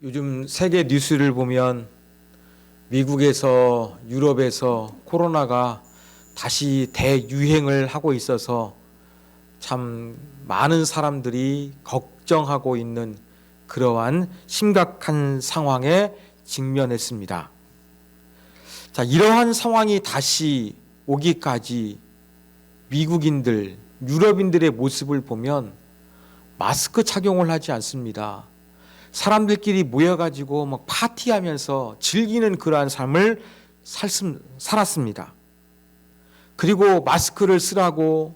요즘 세계 뉴스를 보면 미국에서 유럽에서 코로나가 다시 대유행을 하고 있어서 참 많은 사람들이 걱정하고 있는 그러한 심각한 상황에 직면했습니다. 자, 이러한 상황이 다시 오기까지 미국인들, 유럽인들의 모습을 보면 마스크 착용을 하지 않습니다. 사람들끼리 모여가지고 막 파티하면서 즐기는 그러한 삶을 살습, 살았습니다. 그리고 마스크를 쓰라고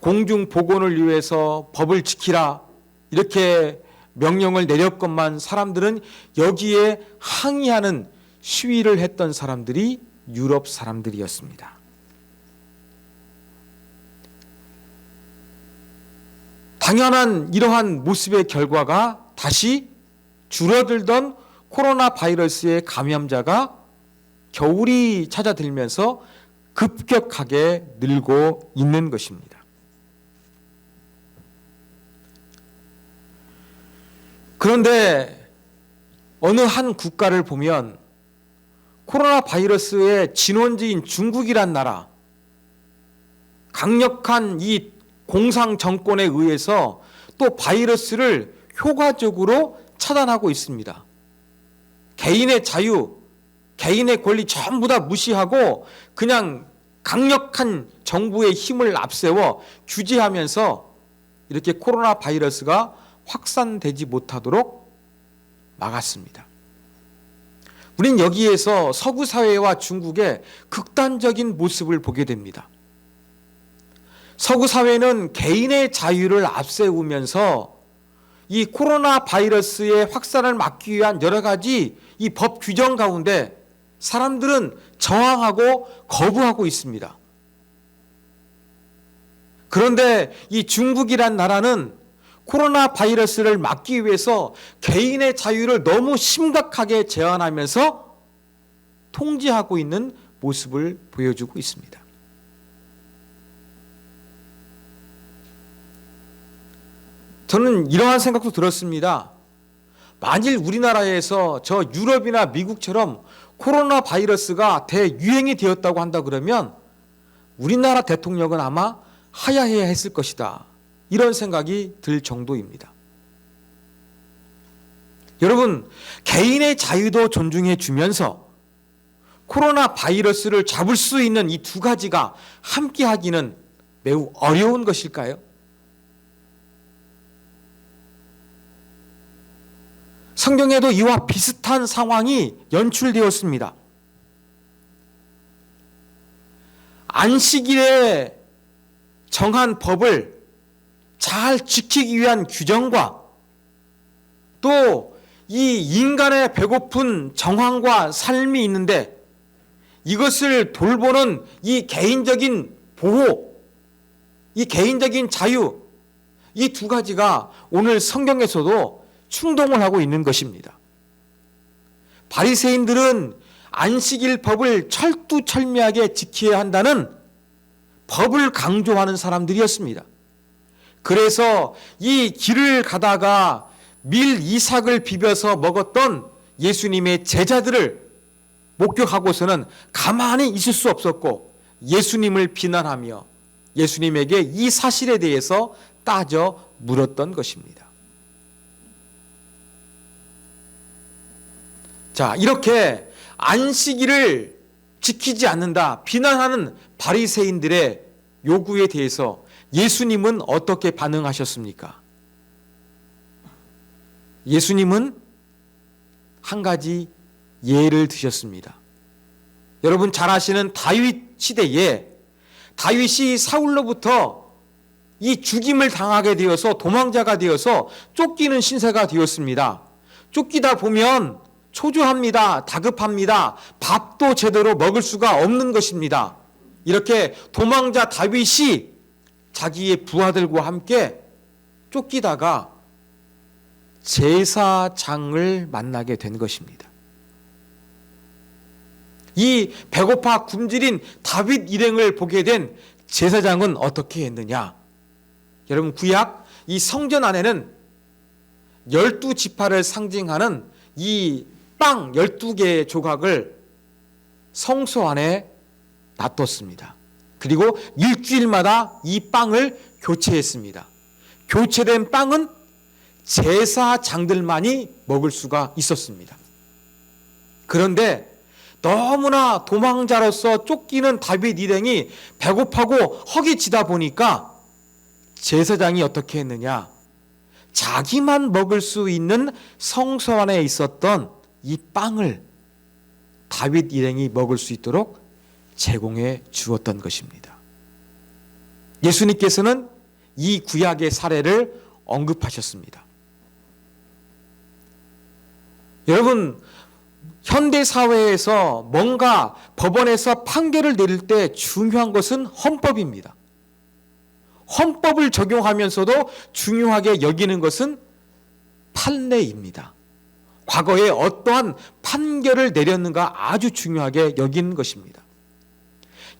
공중 보건을 위해서 법을 지키라 이렇게 명령을 내렸건만 사람들은 여기에 항의하는 시위를 했던 사람들이 유럽 사람들이었습니다. 당연한 이러한 모습의 결과가 다시 줄어들던 코로나 바이러스의 감염자가 겨울이 찾아들면서 급격하게 늘고 있는 것입니다. 그런데 어느 한 국가를 보면 코로나 바이러스의 진원지인 중국이란 나라 강력한 이 공상 정권에 의해서 또 바이러스를 효과적으로 차단하고 있습니다. 개인의 자유, 개인의 권리 전부 다 무시하고 그냥 강력한 정부의 힘을 앞세워 규제하면서 이렇게 코로나 바이러스가 확산되지 못하도록 막았습니다. 우린 여기에서 서구 사회와 중국의 극단적인 모습을 보게 됩니다. 서구 사회는 개인의 자유를 앞세우면서 이 코로나 바이러스의 확산을 막기 위한 여러 가지 이 법 규정 가운데 사람들은 저항하고 거부하고 있습니다. 그런데 이 중국이란 나라는 코로나 바이러스를 막기 위해서 개인의 자유를 너무 심각하게 제한하면서 통제하고 있는 모습을 보여주고 있습니다. 저는 이러한 생각도 들었습니다. 만일 우리나라에서 저 유럽이나 미국처럼 코로나 바이러스가 대유행이 되었다고 한다 그러면 우리나라 대통령은 아마 하야해야 했을 것이다. 이런 생각이 들 정도입니다. 여러분, 개인의 자유도 존중해 주면서 코로나 바이러스를 잡을 수 있는 이 두 가지가 함께 하기는 매우 어려운 것일까요? 성경에도 이와 비슷한 상황이 연출되었습니다. 안식일에 정한 법을 잘 지키기 위한 규정과 또 이 인간의 배고픈 정황과 삶이 있는데 이것을 돌보는 이 개인적인 보호, 이 개인적인 자유, 이 두 가지가 오늘 성경에서도 충동을 하고 있는 것입니다. 바리새인들은 안식일 법을 철두철미하게 지켜야 한다는 법을 강조하는 사람들이었습니다. 그래서 이 길을 가다가 밀 이삭을 비벼서 먹었던 예수님의 제자들을 목격하고서는 가만히 있을 수 없었고 예수님을 비난하며 예수님에게 이 사실에 대해서 따져 물었던 것입니다. 자, 이렇게 안식일을 지키지 않는다 비난하는 바리새인들의 요구에 대해서 예수님은 어떻게 반응하셨습니까? 예수님은 한 가지 예를 드셨습니다. 여러분 잘 아시는 다윗 시대에 다윗이 사울로부터 이 죽임을 당하게 되어서 도망자가 되어서 쫓기는 신세가 되었습니다. 쫓기다 보면 초조합니다. 다급합니다. 밥도 제대로 먹을 수가 없는 것입니다. 이렇게 도망자 다윗이 자기의 부하들과 함께 쫓기다가 제사장을 만나게 된 것입니다. 이 배고파 굶주린 다윗 일행을 보게 된 제사장은 어떻게 했느냐? 여러분 구약 이 성전 안에는 열두 지파를 상징하는 이 빵 12개의 조각을 성소 안에 놔뒀습니다. 그리고 일주일마다 이 빵을 교체했습니다. 교체된 빵은 제사장들만이 먹을 수가 있었습니다. 그런데 너무나 도망자로서 쫓기는 다윗 일행이 배고파고 허기지다 보니까 제사장이 어떻게 했느냐? 자기만 먹을 수 있는 성소 안에 있었던 이 빵을 다윗 일행이 먹을 수 있도록 제공해 주었던 것입니다. 예수님께서는 이 구약의 사례를 언급하셨습니다. 여러분, 현대 사회에서 뭔가 법원에서 판결을 내릴 때 중요한 것은 헌법입니다. 헌법을 적용하면서도 중요하게 여기는 것은 판례입니다. 과거에 어떠한 판결을 내렸는가 아주 중요하게 여기는 것입니다.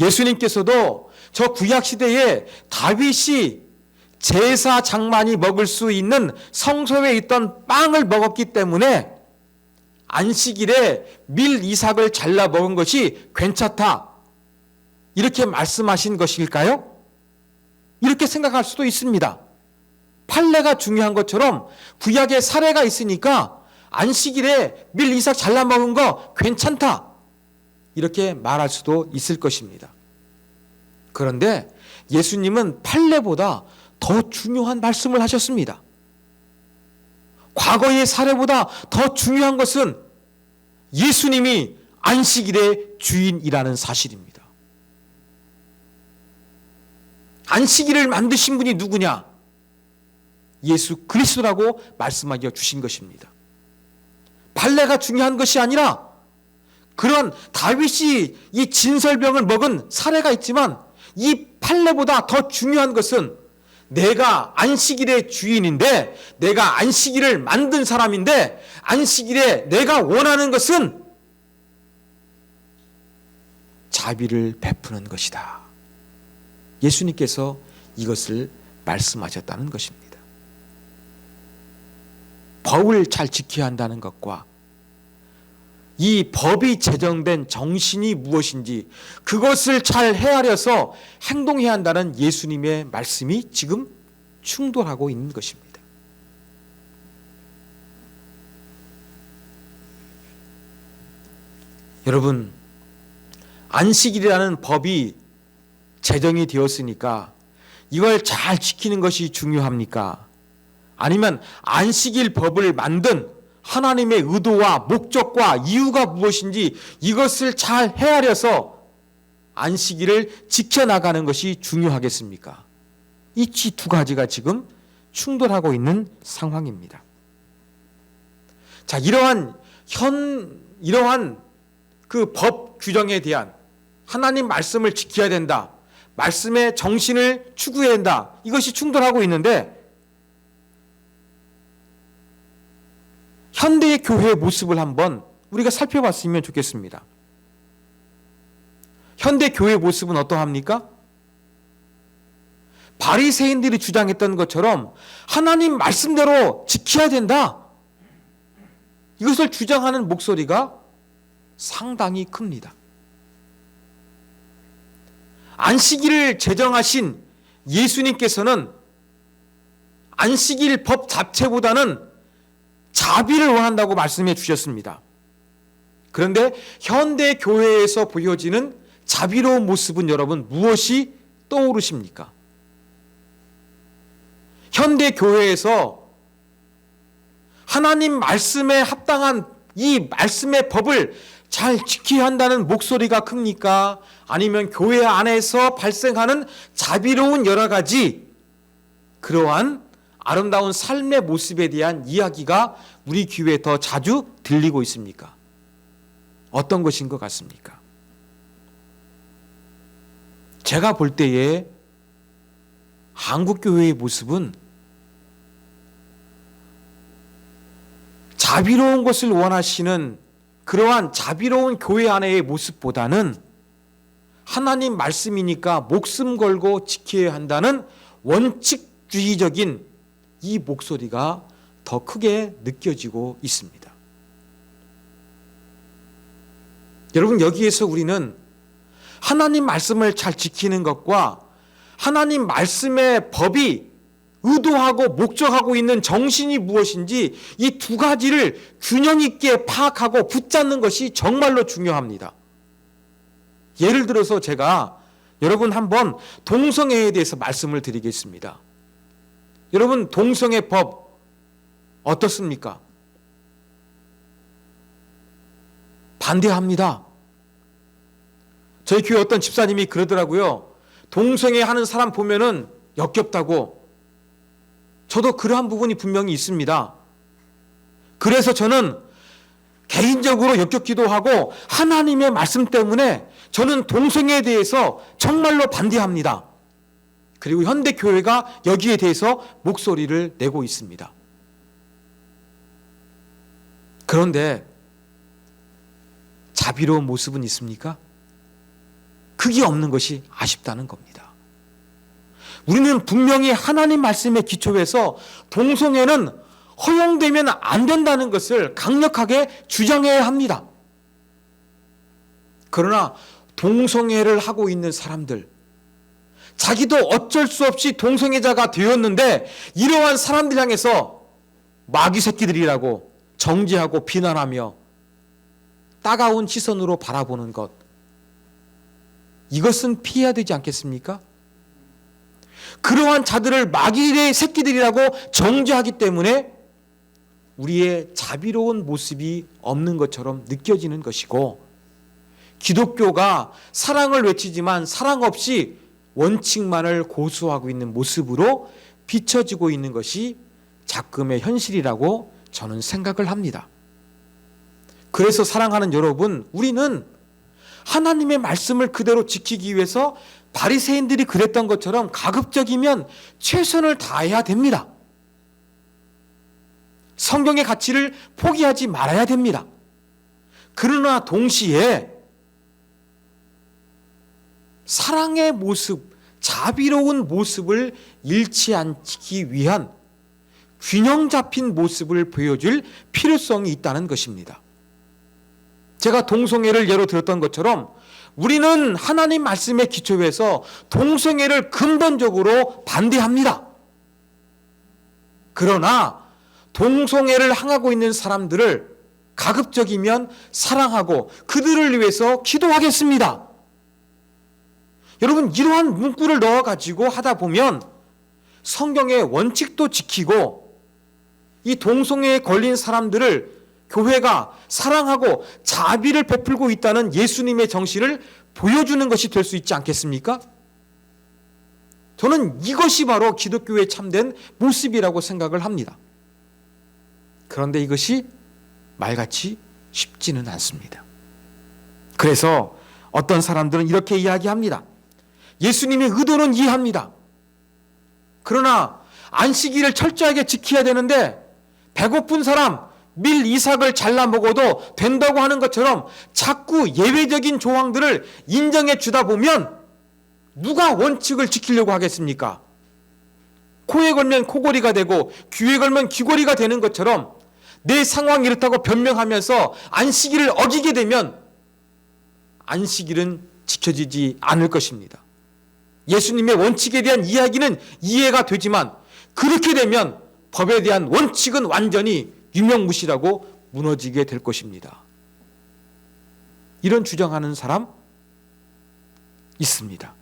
예수님께서도 저 구약 시대에 다윗이 제사 장만이 먹을 수 있는 성소에 있던 빵을 먹었기 때문에 안식일에 밀 이삭을 잘라 먹은 것이 괜찮다. 이렇게 말씀하신 것일까요? 이렇게 생각할 수도 있습니다. 판례가 중요한 것처럼 구약의 사례가 있으니까 안식일에 밀 이삭 잘라 먹은 거 괜찮다. 이렇게 말할 수도 있을 것입니다. 그런데 예수님은 판례보다 더 중요한 말씀을 하셨습니다. 과거의 사례보다 더 중요한 것은 예수님이 안식일의 주인이라는 사실입니다. 안식일을 만드신 분이 누구냐? 예수 그리스도라고 말씀하여 주신 것입니다. 발레가 중요한 것이 아니라 그런 다윗이 이 진설병을 먹은 사례가 있지만 이 판례보다 더 중요한 것은 내가 안식일의 주인인데 내가 안식일을 만든 사람인데 안식일에 내가 원하는 것은 자비를 베푸는 것이다. 예수님께서 이것을 말씀하셨다는 것입니다. 법을 잘 지켜야 한다는 것과 이 법이 제정된 정신이 무엇인지 그것을 잘 헤아려서 행동해야 한다는 예수님의 말씀이 지금 충돌하고 있는 것입니다. 여러분, 안식일이라는 법이 제정이 되었으니까 이걸 잘 지키는 것이 중요합니까? 아니면 안식일 법을 만든 하나님의 의도와 목적과 이유가 무엇인지 이것을 잘 헤아려서 안식일을 지켜나가는 것이 중요하겠습니까? 이 두 가지가 지금 충돌하고 있는 상황입니다. 자, 이러한 현, 이러한 그 법 규정에 대한 하나님 말씀을 지켜야 된다. 말씀의 정신을 추구해야 된다. 이것이 충돌하고 있는데 현대의 교회의 모습을 한번 우리가 살펴봤으면 좋겠습니다. 현대 교회의 모습은 어떠합니까? 바리새인들이 주장했던 것처럼 하나님 말씀대로 지켜야 된다. 이것을 주장하는 목소리가 상당히 큽니다. 안식일을 제정하신 예수님께서는 안식일 법 자체보다는 자비를 원한다고 말씀해 주셨습니다. 그런데 현대 교회에서 보여지는 자비로운 모습은 여러분 무엇이 떠오르십니까? 현대 교회에서 하나님 말씀에 합당한 이 말씀의 법을 잘 지켜야 한다는 목소리가 큽니까? 아니면 교회 안에서 발생하는 자비로운 여러 가지 그러한 아름다운 삶의 모습에 대한 이야기가 우리 교회에 더 자주 들리고 있습니까? 어떤 것인 것 같습니까? 제가 볼 때에 한국 교회의 모습은 자비로운 것을 원하시는 그러한 자비로운 교회 안의 모습보다는 하나님 말씀이니까 목숨 걸고 지켜야 한다는 원칙주의적인 이 목소리가 더 크게 느껴지고 있습니다. 여러분 여기에서 우리는 하나님 말씀을 잘 지키는 것과 하나님 말씀의 법이 의도하고 목적하고 있는 정신이 무엇인지 이 두 가지를 균형 있게 파악하고 붙잡는 것이 정말로 중요합니다. 예를 들어서 제가 여러분 한번 동성애에 대해서 말씀을 드리겠습니다. 여러분 동성애 법 어떻습니까? 반대합니다. 저희 교회 어떤 집사님이 그러더라고요. 동성애 하는 사람 보면은 역겹다고. 저도 그러한 부분이 분명히 있습니다. 그래서 저는 개인적으로 역겹기도 하고 하나님의 말씀 때문에 저는 동성애에 대해서 정말로 반대합니다. 그리고 현대 교회가 여기에 대해서 목소리를 내고 있습니다. 그런데 자비로운 모습은 있습니까? 그게 없는 것이 아쉽다는 겁니다. 우리는 분명히 하나님 말씀의 기초에서 동성애는 허용되면 안 된다는 것을 강력하게 주장해야 합니다. 그러나 동성애를 하고 있는 사람들, 자기도 어쩔 수 없이 동성애자가 되었는데 이러한 사람들 향해서 마귀 새끼들이라고 정죄하고 비난하며 따가운 시선으로 바라보는 것. 이것은 피해야 되지 않겠습니까? 그러한 자들을 마귀의 새끼들이라고 정죄하기 때문에 우리의 자비로운 모습이 없는 것처럼 느껴지는 것이고 기독교가 사랑을 외치지만 사랑 없이 원칙만을 고수하고 있는 모습으로 비춰지고 있는 것이 작금의 현실이라고 저는 생각을 합니다. 그래서 사랑하는 여러분, 우리는 하나님의 말씀을 그대로 지키기 위해서 바리새인들이 그랬던 것처럼 가급적이면 최선을 다해야 됩니다. 성경의 가치를 포기하지 말아야 됩니다. 그러나 동시에 사랑의 모습, 자비로운 모습을 잃지 않기 위한 균형 잡힌 모습을 보여줄 필요성이 있다는 것입니다. 제가 동성애를 예로 들었던 것처럼 우리는 하나님 말씀의 기초에서 동성애를 근본적으로 반대합니다. 그러나 동성애를 향하고 있는 사람들을 가급적이면 사랑하고 그들을 위해서 기도하겠습니다. 여러분 이러한 문구를 넣어 가지고 하다 보면 성경의 원칙도 지키고 이 동성애에 걸린 사람들을 교회가 사랑하고 자비를 베풀고 있다는 예수님의 정신을 보여주는 것이 될 수 있지 않겠습니까? 저는 이것이 바로 기독교의 참된 모습이라고 생각을 합니다. 그런데 이것이 말같이 쉽지는 않습니다. 그래서 어떤 사람들은 이렇게 이야기합니다. 예수님의 의도는 이해합니다. 그러나 안식일을 철저하게 지켜야 되는데 배고픈 사람, 밀 이삭을 잘라 먹어도 된다고 하는 것처럼 자꾸 예외적인 조항들을 인정해 주다 보면 누가 원칙을 지키려고 하겠습니까? 코에 걸면 코골이가 되고 귀에 걸면 귀골이가 되는 것처럼 내 상황이 이렇다고 변명하면서 안식일을 어기게 되면 안식일은 지켜지지 않을 것입니다. 예수님의 원칙에 대한 이야기는 이해가 되지만 그렇게 되면 법에 대한 원칙은 완전히 유명무실하고 무너지게 될 것입니다. 이런 주장하는 사람 있습니다.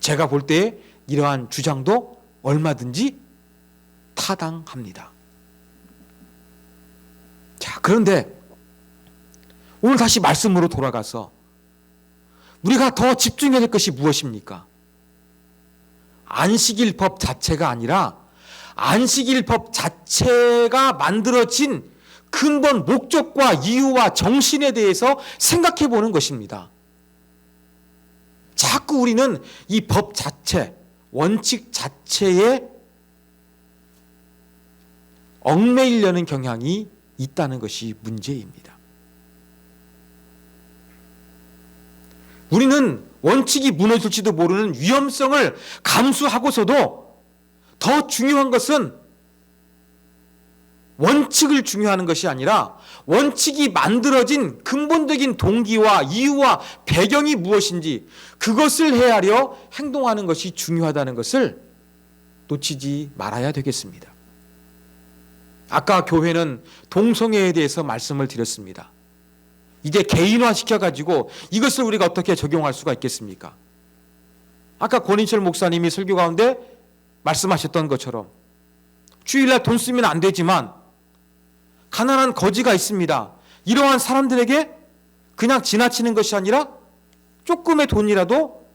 제가 볼때 이러한 주장도 얼마든지 타당합니다. 자, 그런데 오늘 다시 말씀으로 돌아가서 우리가 더 집중해야 될 것이 무엇입니까? 안식일 법 자체가 아니라 안식일 법 자체가 만들어진 근본 목적과 이유와 정신에 대해서 생각해 보는 것입니다. 자꾸 우리는 이 법 자체, 원칙 자체에 얽매이려는 경향이 있다는 것이 문제입니다. 우리는 원칙이 무너질지도 모르는 위험성을 감수하고서도 더 중요한 것은 원칙을 중요하는 것이 아니라 원칙이 만들어진 근본적인 동기와 이유와 배경이 무엇인지 그것을 헤아려 행동하는 것이 중요하다는 것을 놓치지 말아야 되겠습니다. 아까 교회는 동성애에 대해서 말씀을 드렸습니다. 이제 개인화 시켜가지고 이것을 우리가 어떻게 적용할 수가 있겠습니까? 아까 권인철 목사님이 설교 가운데 말씀하셨던 것처럼 주일날 돈 쓰면 안 되지만 가난한 거지가 있습니다. 이러한 사람들에게 그냥 지나치는 것이 아니라 조금의 돈이라도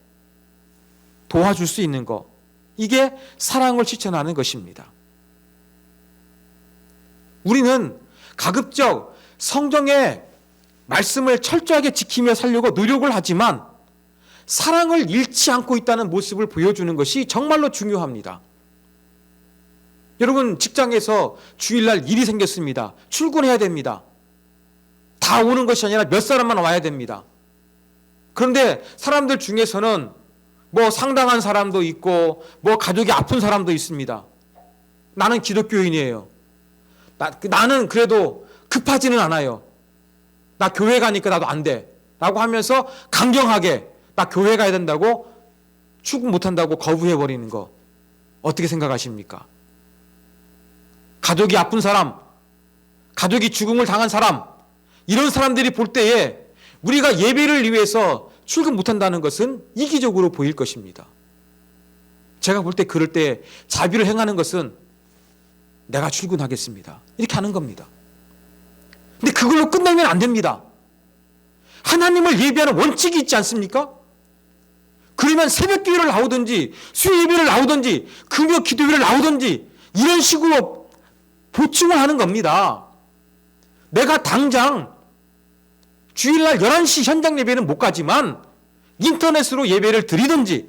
도와줄 수 있는 것. 이게 사랑을 실천하는 것입니다. 우리는 가급적 성경의 말씀을 철저하게 지키며 살려고 노력을 하지만 사랑을 잃지 않고 있다는 모습을 보여주는 것이 정말로 중요합니다. 여러분 직장에서 주일날 일이 생겼습니다. 출근해야 됩니다. 다 오는 것이 아니라 몇 사람만 와야 됩니다. 그런데 사람들 중에서는 뭐 상당한 사람도 있고 뭐 가족이 아픈 사람도 있습니다. 나는 기독교인이에요. 나, 나는 그래도 급하지는 않아요. 나 교회 가니까 나도 안 돼. 라고 하면서 강경하게 나 교회 가야 된다고 출근 못 한다고 거부해 버리는 거 어떻게 생각하십니까? 가족이 아픈 사람, 가족이 죽음을 당한 사람, 이런 사람들이 볼 때에 우리가 예배를 위해서 출근 못 한다는 것은 이기적으로 보일 것입니다. 제가 볼 때 그럴 때 자비를 행하는 것은 내가 출근하겠습니다. 이렇게 하는 겁니다. 근데 그걸로 끝나면 안 됩니다. 하나님을 예배하는 원칙이 있지 않습니까? 그러면 새벽 기도를 나오든지 수요 예배를 나오든지 금요 기도회를 나오든지 이런 식으로 보충을 하는 겁니다. 내가 당장 주일날 11시 현장 예배는 못 가지만 인터넷으로 예배를 드리든지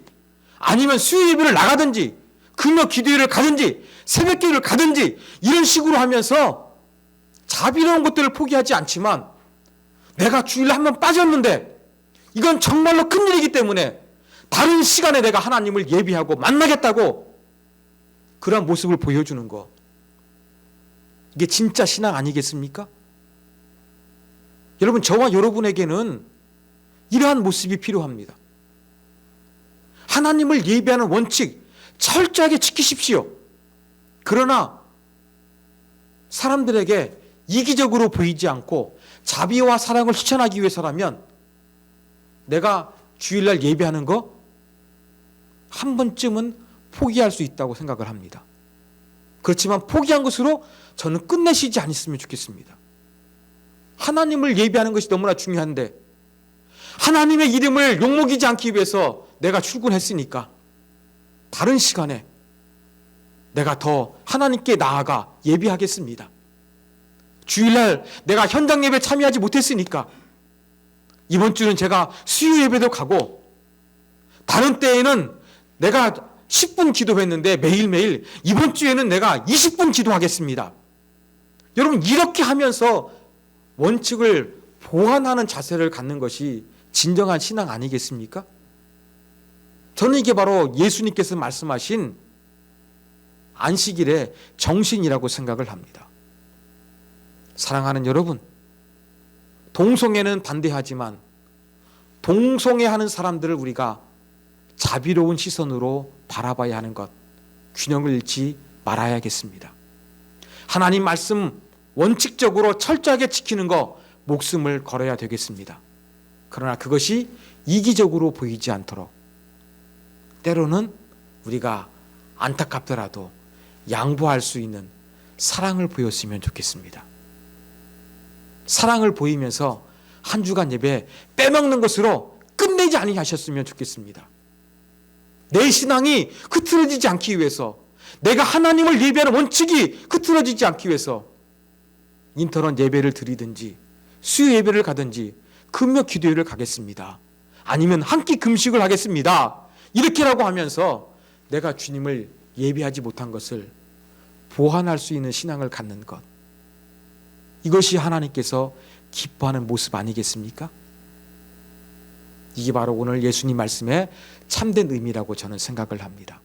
아니면 수요 예배를 나가든지 금요 기도회를 가든지 새벽 기도를 가든지 이런 식으로 하면서 자비로운 것들을 포기하지 않지만 내가 주일날 한번 빠졌는데 이건 정말로 큰일이기 때문에 다른 시간에 내가 하나님을 예비하고 만나겠다고 그런 모습을 보여주는 거. 이게 진짜 신앙 아니겠습니까? 여러분, 저와 여러분에게는 이러한 모습이 필요합니다. 하나님을 예비하는 원칙 철저하게 지키십시오. 그러나 사람들에게 이기적으로 보이지 않고 자비와 사랑을 실천하기 위해서라면 내가 주일날 예배하는 거 한 번쯤은 포기할 수 있다고 생각을 합니다. 그렇지만 포기한 것으로 저는 끝내시지 않았으면 좋겠습니다. 하나님을 예배하는 것이 너무나 중요한데 하나님의 이름을 욕먹이지 않기 위해서 내가 출근했으니까 다른 시간에 내가 더 하나님께 나아가 예비하겠습니다. 주일날 내가 현장 예배 참여하지 못했으니까 이번 주는 제가 수요 예배도 가고 다른 때에는 내가 10분 기도했는데 매일매일 이번 주에는 내가 20분 기도하겠습니다. 여러분 이렇게 하면서 원칙을 보완하는 자세를 갖는 것이 진정한 신앙 아니겠습니까? 저는 이게 바로 예수님께서 말씀하신 안식일의 정신이라고 생각을 합니다. 사랑하는 여러분, 동성애는 반대하지만 동성애하는 사람들을 우리가 자비로운 시선으로 바라봐야 하는 것 균형을 잃지 말아야겠습니다. 하나님 말씀 원칙적으로 철저하게 지키는 거 목숨을 걸어야 되겠습니다. 그러나 그것이 이기적으로 보이지 않도록 때로는 우리가 안타깝더라도 양보할 수 있는 사랑을 보였으면 좋겠습니다. 사랑을 보이면서 한 주간 예배 빼먹는 것으로 끝내지 아니하셨으면 좋겠습니다. 내 신앙이 흐트러지지 않기 위해서 내가 하나님을 예배하는 원칙이 흐트러지지 않기 위해서 인터넷 예배를 드리든지 수요 예배를 가든지 금요 기도회를 가겠습니다. 아니면 한 끼 금식을 하겠습니다. 이렇게라고 하면서 내가 주님을 예배하지 못한 것을 보완할 수 있는 신앙을 갖는 것. 이것이 하나님께서 기뻐하는 모습 아니겠습니까? 이게 바로 오늘 예수님 말씀의 참된 의미라고 저는 생각을 합니다.